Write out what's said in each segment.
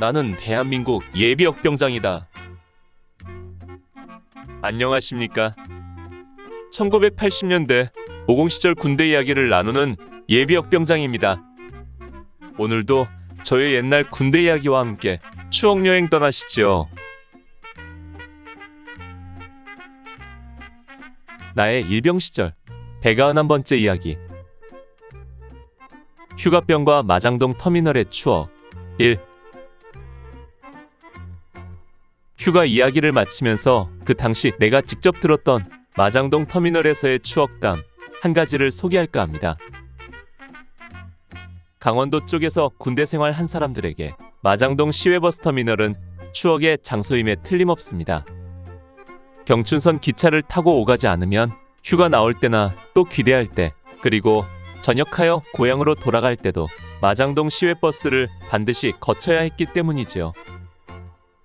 나는 대한민국 예비역병장이다. 안녕하십니까? 1980년대 50 시절 군대 이야기를 나누는 예비역병장입니다. 오늘도 저의 옛날 군대 이야기와 함께 추억 여행 떠나시죠. 나의 일병 시절 191번째 이야기 휴가병과 마장동 터미널의 추억 1 휴가 이야기를 마치면서 그 당시 내가 직접 들었던 마장동 터미널에서의 추억담 한 가지를 소개할까 합니다. 강원도 쪽에서 군대 생활 한 사람들에게 마장동 시외버스 터미널은 추억의 장소임에 틀림없습니다. 경춘선 기차를 타고 오가지 않으면 휴가 나올 때나 또 귀대할 때 그리고 전역하여 고향으로 돌아갈 때도 마장동 시외버스를 반드시 거쳐야 했기 때문이지요.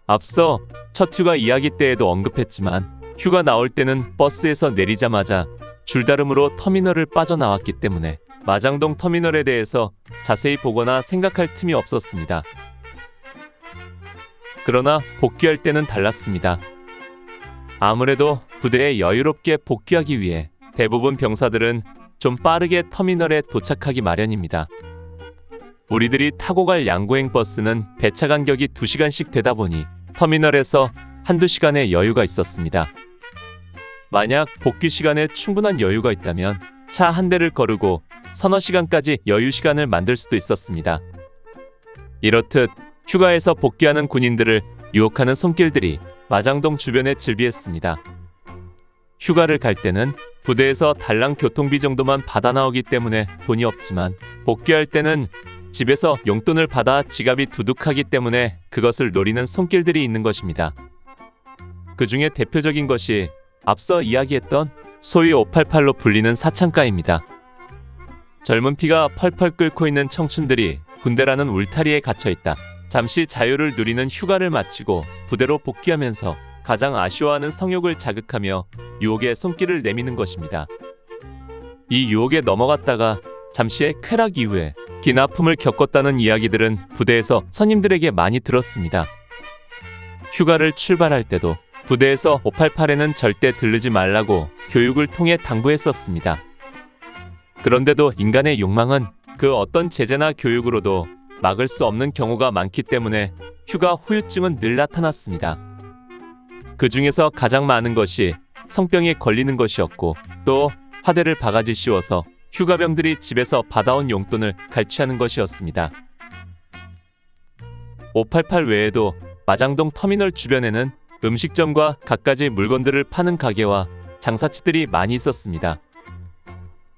앞서 첫 휴가 이야기 때에도 언급했지만 휴가 나올 때는 버스에서 내리자마자 줄다름으로 터미널을 빠져나왔기 때문에 마장동 터미널에 대해서 자세히 보거나 생각할 틈이 없었습니다. 그러나 복귀할 때는 달랐습니다. 아무래도 부대에 여유롭게 복귀하기 위해 대부분 병사들은 좀 빠르게 터미널에 도착하기 마련입니다. 우리들이 타고 갈 양고행 버스는 배차 간격이 2시간씩 되다 보니 터미널에서 한두 시간의 여유가 있었습니다. 만약 복귀 시간에 충분한 여유가 있다면 차 한 대를 거르고 서너 시간까지 여유 시간을 만들 수도 있었습니다. 이렇듯 휴가에서 복귀하는 군인들을 유혹하는 손길들이 마장동 주변에 즐비했습니다. 휴가를 갈 때는 부대에서 달랑 교통비 정도만 받아 나오기 때문에 돈이 없지만 복귀할 때는 집에서 용돈을 받아 지갑이 두둑하기 때문에 그것을 노리는 손길들이 있는 것입니다. 그 중에 대표적인 것이 앞서 이야기했던 소위 588로 불리는 사창가입니다. 젊은 피가 펄펄 끓고 있는 청춘들이 군대라는 울타리에 갇혀 있다. 잠시 자유를 누리는 휴가를 마치고 부대로 복귀하면서 가장 아쉬워하는 성욕을 자극하며 유혹에 손길을 내미는 것입니다. 이 유혹에 넘어갔다가 잠시의 쾌락 이후에 긴 아픔을 겪었다는 이야기들은 부대에서 선임들에게 많이 들었습니다. 휴가를 출발할 때도 부대에서 588에는 절대 들르지 말라고 교육을 통해 당부했었습니다. 그런데도 인간의 욕망은 그 어떤 제재나 교육으로도 막을 수 없는 경우가 많기 때문에 휴가 후유증은 늘 나타났습니다. 그 중에서 가장 많은 것이 성병에 걸리는 것이었고 또 화대를 바가지 씌워서 휴가병들이 집에서 받아온 용돈을 갈취하는 것이었습니다. 588 외에도 마장동 터미널 주변에는 음식점과 갖가지 물건들을 파는 가게와 장사치들이 많이 있었습니다.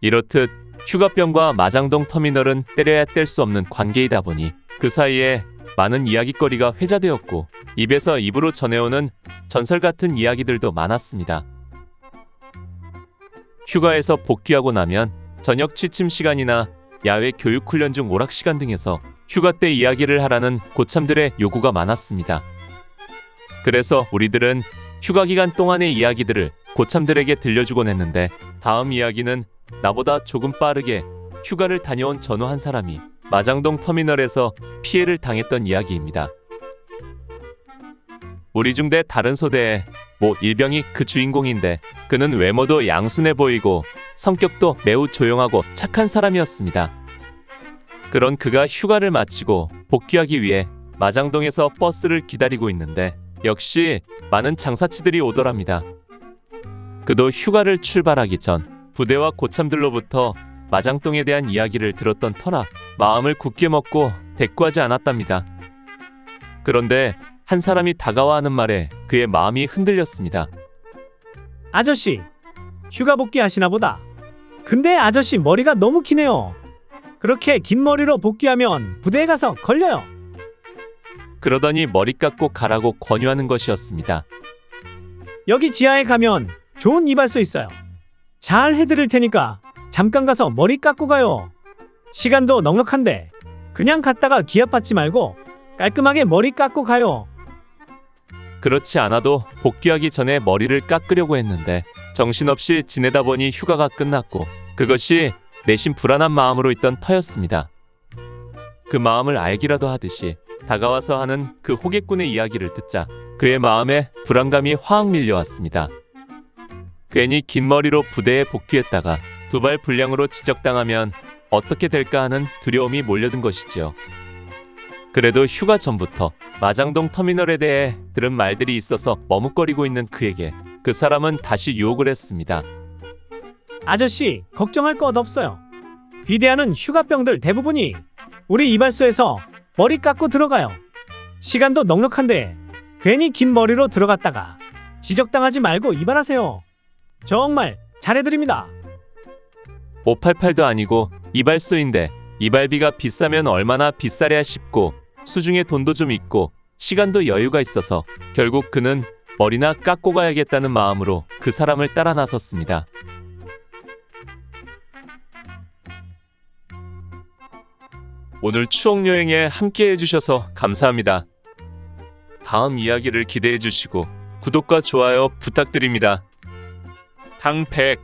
이렇듯 휴가병과 마장동 터미널은 때려야 뗄 수 없는 관계이다 보니 그 사이에 많은 이야기거리가 회자되었고 입에서 입으로 전해오는 전설 같은 이야기들도 많았습니다. 휴가에서 복귀하고 나면 저녁 취침 시간이나 야외 교육 훈련 중 오락 시간 등에서 휴가 때 이야기를 하라는 고참들의 요구가 많았습니다. 그래서 우리들은 휴가 기간 동안의 이야기들을 고참들에게 들려주곤 했는데 다음 이야기는 나보다 조금 빠르게 휴가를 다녀온 전후 한 사람이 마장동 터미널에서 피해를 당했던 이야기입니다. 우리 중대 다른 소대에 모 일병이 그 주인공인데 그는 외모도 양순해 보이고 성격도 매우 조용하고 착한 사람이었습니다. 그런 그가 휴가를 마치고 복귀하기 위해 마장동에서 버스를 기다리고 있는데 역시 많은 장사치들이 오더랍니다. 그도 휴가를 출발하기 전 부대와 고참들로부터 마장동에 대한 이야기를 들었던 터라 마음을 굳게 먹고 대꾸하지 않았답니다. 그런데 한 사람이 다가와 하는 말에 그의 마음이 흔들렸습니다. 아저씨, 휴가 복귀하시나 보다. 근데 아저씨 머리가 너무 기네요. 그렇게 긴 머리로 복귀하면 부대에 가서 걸려요. 그러더니 머리 깎고 가라고 권유하는 것이었습니다. 여기 지하에 가면 좋은 이발소 있어요. 잘 해드릴 테니까 잠깐 가서 머리 깎고 가요. 시간도 넉넉한데 그냥 갔다가 기합 받지 말고 깔끔하게 머리 깎고 가요. 그렇지 않아도 복귀하기 전에 머리를 깎으려고 했는데 정신없이 지내다 보니 휴가가 끝났고 그것이 내심 불안한 마음으로 있던 터였습니다. 그 마음을 알기라도 하듯이 다가와서 하는 그 호객꾼의 이야기를 듣자 그의 마음에 불안감이 확 밀려왔습니다. 괜히 긴 머리로 부대에 복귀했다가 두발 불량으로 지적당하면 어떻게 될까 하는 두려움이 몰려든 것이지요. 그래도 휴가 전부터 마장동 터미널에 대해 들은 말들이 있어서 머뭇거리고 있는 그에게 그 사람은 다시 유혹을 했습니다. 아저씨, 걱정할 것 없어요. 귀대하는 휴가병들 대부분이 우리 이발소에서 머리 깎고 들어가요. 시간도 넉넉한데 괜히 긴 머리로 들어갔다가 지적당하지 말고 이발하세요. 정말 잘해드립니다. 588도 아니고 이발소인데 이발비가 비싸면 얼마나 비싸랴 싶고 수중에 돈도 좀 있고 시간도 여유가 있어서 결국 그는 머리나 깎고 가야겠다는 마음으로 그 사람을 따라 나섰습니다. 오늘 추억 여행에 함께 해주셔서 감사합니다. 다음 이야기를 기대해 주시고 구독과 좋아요 부탁드립니다. 탕백